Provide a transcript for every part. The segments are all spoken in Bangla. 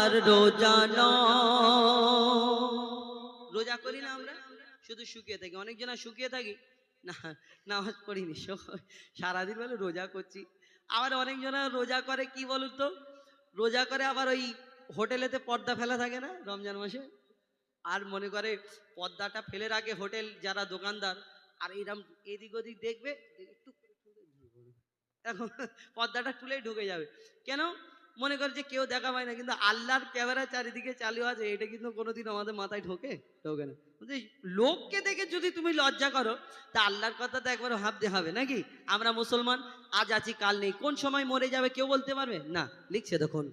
আর রোজা। রোজা করি না আমরা? শুধু শুকিয়ে থাকি। অনেকজনা শুকিয়ে থাকি। না, নামাজ পড়িনি। সারাদিন বলে রোজা করছি। আবার অনেকজনা রোজা করে, কি বলুন তো? রোজা করে আবার ওই হোটেলেতে পর্দা ফেলা থাকে না রমজান মাসে? আর মনে করে পর্দাটা ফেলে রাখে হোটেল যারা দোকানদার। আর এইরকম এদিক ওদিক দেখবে, একটু এখন পর্দাটা তুলেই ঢুকে যাবে। কেন? মনে করে যে কেউ দেখা পায় না, কিন্তু আল্লাহর ক্যামেরা চারিদিকে চালু আছে, এটা কিন্তু কোনোদিন আমাদের মাথায় ঢোকে ঢোকে না। যে লোককে দেখে যদি তুমি লজ্জা করো, তা আল্লাহর কথা তো একবার ভাবতে হবে, নাকি? আমরা মুসলমান, আজ আছি, কাল নেই, কোন সময় মরে যাবে কেউ বলতে পারবে? না, লিখছে দেখুন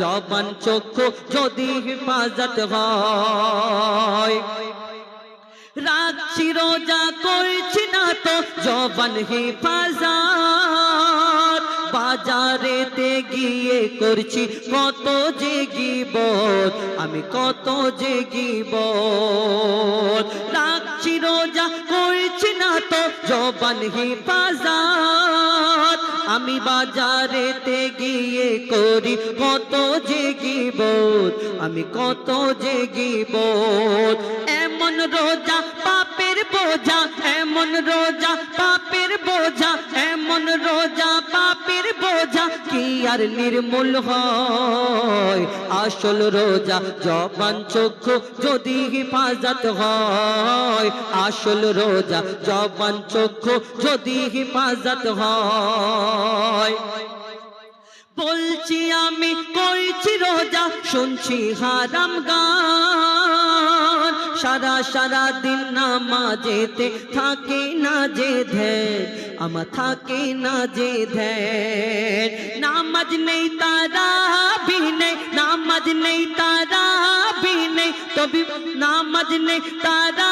জবান চক্ষু যদি হিফাজত হয়। রাখছি রোজা করছি না তো জবান হেফাজত। বাজারেতে গিয়ে করছি কত যে গিবত, আমি কত যে গিব রাখছি রোজা করছি না তো জবান হেফাজত। আমি বাজারেতে গিয়ে করি কত যে আমি কত যে এমন রোজা পাপের বোঝা, এমন রোজা পাপের বোঝা, এমন রোজা পাপের বোঝা, কি আর নির্মূল হয়? আসল রোজা জবান চক্ষু যদি হিফাজত হয়, আসল রোজা জবান চক্ষু যদি হিফাজত হয়। বলছি আমি করছি রোজা, শুনছি হারাম গান। সারা সারা দিন নামাজেতে থাকে না যে ধ্যান, আমার থাকে না যে ধ্যান। নামাজ নেই তারা নেই, নামাজ নেই তারা তবে নামাজ নেই, তারা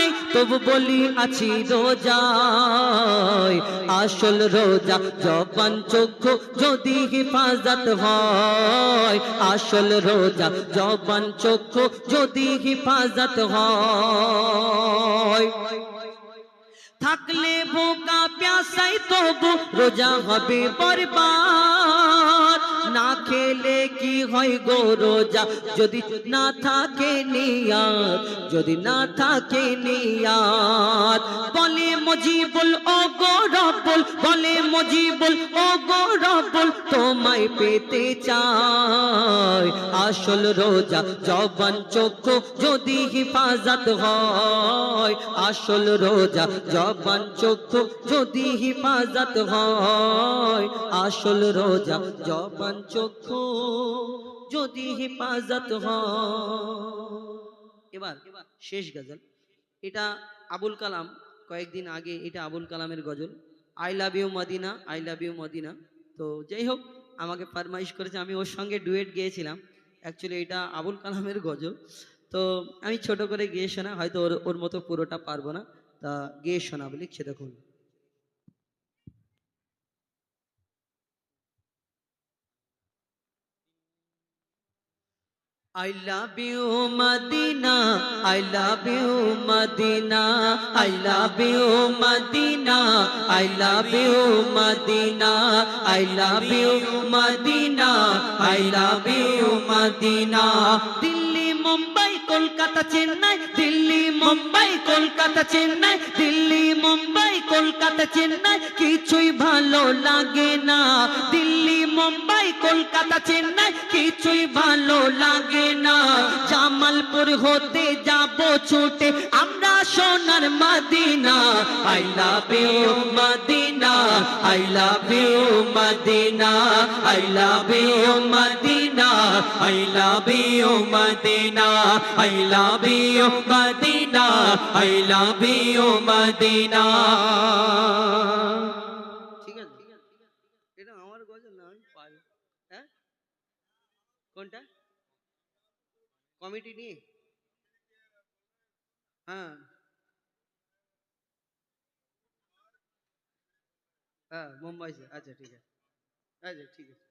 নেই তবু বলি আছি রোজায়। আসল রোজা জবান চক্ষু যদি হিফাজত হয়। আসল রোজা জবান চক্ষু যদি হিফাজত হয়। থাকলে বোকা প্যাসাই তবু রোজা হবে বরবাদ। না খেলে কি হয় গো রোজা? যদি না থাকে নিয়াত, যদি না থাকে নিয়াত, বলে মজিবুল, ও গো বলে মজিবুল, ও গো তোমায় পেতে চাই আসল রোজা, জবান চক্ষু যদি হিফাজত হয় আসল রোজা, জবান চক্ষু যদি হিফাজত হয় আসল রোজা, জবান চক্ষু যদি হিফাজত এবার শেষ গজল। এটা আবুল কালাম, কয়েকদিন আগে এটা আবুল কালামের গজল। I love you Medina I love you Medina. তো যাই হোক, আমাকে ফরমাইশ করেছে, আমি ওর সঙ্গে ডুয়েট গিয়েছিলাম। অ্যাকচুয়ালি এটা আবুল কালামের গজল। তো আমি ছোট করে গিয়ে শোনা, হয়তো ওর ওর মতো পুরোটা পারব না। তা গিয়ে শোনাবো, লিখছে দেখুন। I love you Madina I love you Madina I love you Madina I love you Madina I love you Madina I love you Madina Mumbai Kolkata Chennai Delhi Mumbai Kolkata Chennai Delhi Mumbai Kolkata Chennai কিছুই ভালো লাগে না। দিল্লি, মুম্বাই, কলকাতা, চেন্নাই কিছুই ভালো লাগে না। জামালপুর হতে যাব ছুটে আমরা সোনার Medina. I love you Medina, I love you Medina, I love you Medina. I love you Medina I love you Medina I love you Medina. ঠিক আছে। হ্যাঁ? কোনটা? কমিটি নিয়ে? হ্যাঁ। হ্যাঁ মুম্বাই আচ্ছা ঠিক আছে। আচ্ছা ঠিক আছে।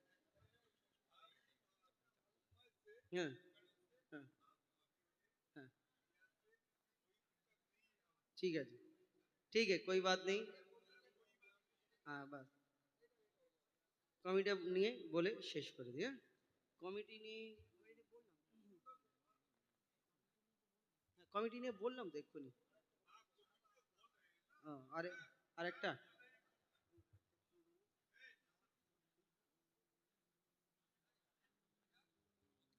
হ্যাঁ হ্যাঁ হ্যাঁ ठीक है जी ठीक है कोई बात नहीं हाँ बस কমিটি নিয়ে বলে শেষ করে দিই হ্যাঁ কমিটি নিয়ে কমিটি নিয়ে বললাম তো এক্ষুনি ও, আরে আরেকটা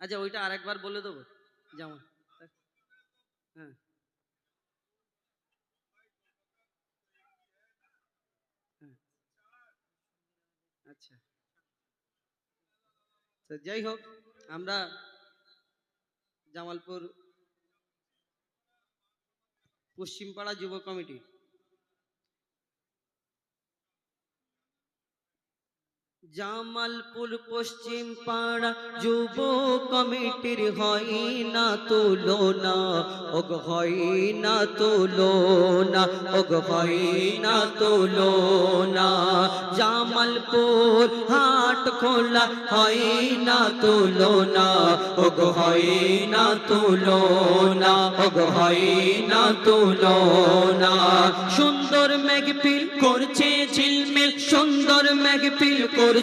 আচ্ছা ওইটা আরেকবার বলে দেবো। যেমন হ্যাঁ। হ্যাঁ। আচ্ছা। তো যাই হোক, আমরা জামালপুর পশ্চিমপাড়া যুব কমিটি জামালপুর পশ্চিম পাড়া যুব কমিটির হয় না তুলনা, ওগ হয় না তুলনা, ওগ হয় না তুলনা। জামালপুর হাট খোলা হয় না তুলনা, ওগ হয় না তুলনা, ওগ হয় না তুলনা। সুন্দর মেঘপিল করছে ঝিলমিল, সুন্দর মেঘপিল করছে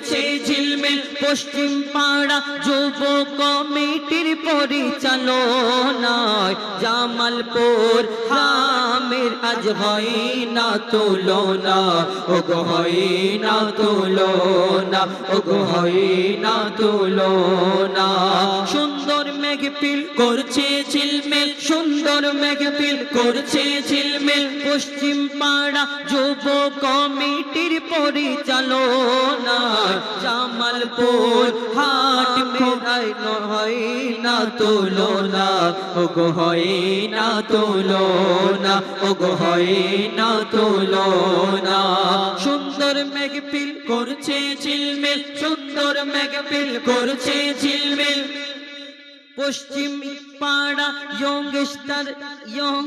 ঝিলমিল পশ্চিম পাড়া যুব কমিটির পরিচালনায়। জামালপুর হামের আজ হয় না তুলনা, ওগো হয় না তুলনা, ওগো হয় না তুলনা। মেঘপিল করছে ঝিলমিল, সুন্দর মেঘপিল করছে ঝিলমিল। পশ্চিম পাড়া যুব কমিটির পরিচালনা জামালপুর হাট মেলায় হয় না তুলনা। ওগো হয় না তুলনা, ওগো হয় না তুলনা। সুন্দর মেঘপিল করছে ঝিলমিল, সুন্দর মেঘপিল করছে ঝিলমিল। পশ্চিম পাড়া ইয়ংস্টার ইয়ং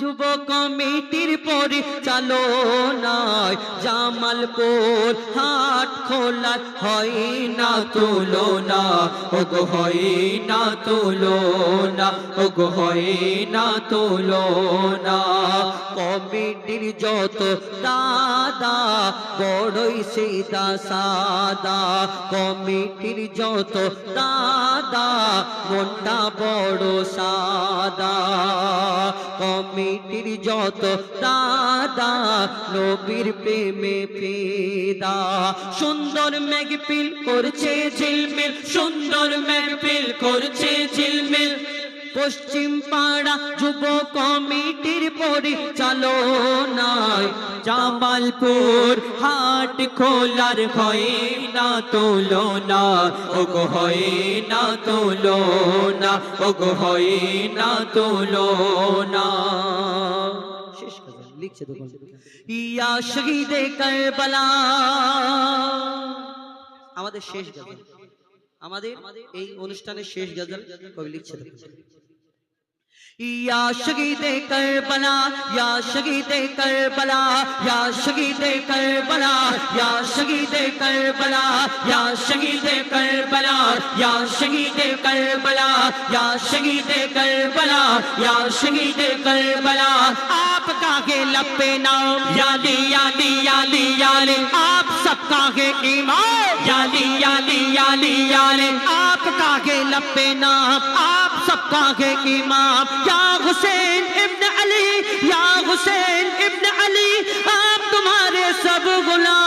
যুব কমিটির পরিচালনায় জামালপুর হাট খোলা হয় না তুলনা। ওগো হয় না তুলনা, ওগো হয় না তুলনা। কমিটির যত দাদা, বড়ই সিদা সাদা। কমিটির যত দাদা মনটা বড় সাদা, কমিটির যত দাদা, নবীর প্রেমে ফেদা। সুন্দর মেঘপিল করছে ঝিলমিল, সুন্দর মেঘপিল করছে ঝিলমিল। পশ্চিম পাড়া যুব কমিটির পরিচালনায় জামালপুর হাট খোলার হয় না তুলনা। ওগো হয় না তুলনা, ওগো হয় না শেষ কথা লিখছে দোকান। ইয়া শহীদে কারবালা। আমাদের শেষ গজল। আমাদের এই অনুষ্ঠানের শেষ গজল কবি লিখছে یا شہید کربلا، یا شہید کربلا، یا شہید کربلا، یا شہید کربلا، یا شہید کربلا، یا شہید کربلا، یا شہید کربلا، یا شہید کربلا۔ آپ کا ہے لپے نام، یادی یادی یادی یادی آپ سب کا ہے ایمان، یادی یادی یادی یادی لب نام، آپ سب کا ہے امام۔ یا حسین ابن علی، یا حسین ابن علی، آپ تمہارے سب غلام۔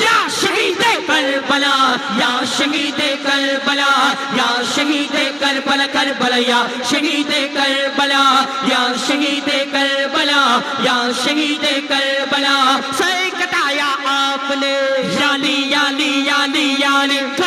یا شہید کربلا، یا شہید کربلا، یا شہید کربلا کربلا، یا شہید کربلا، یا شہید کربلا، یا شہید کربلا۔ سر کٹایا آپ نے۔ Yali, yali, yali, yali.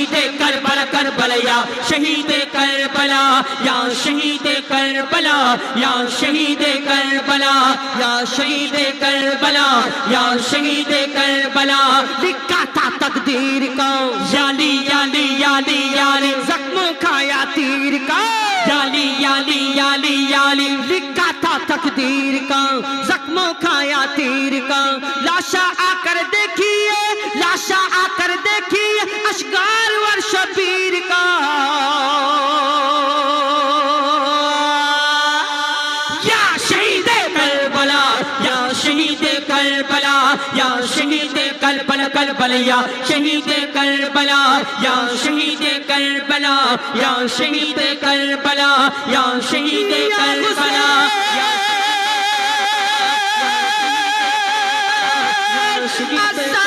शहीद करबला करबला या शहीद करबला या शहीद करबला या शहीद करबला या शहीद करबला या शहीद करबला लिखा था तकदीर का। याली याली याली याली। जख्मों खाया तीर का। याली याली याली याली। लिखा था तकदीर का। जख्मों खाया तीर का। लाशा आकर देखिए लाशा आकर देखिए अशगार شبیر کا یا شہید کربلا یا شہید کربلا یا شہید کربلا کربلا یا شہید کربلا یا شہید کربلا یا شہید کربلا یا شہید کربلا یا شہید کربلا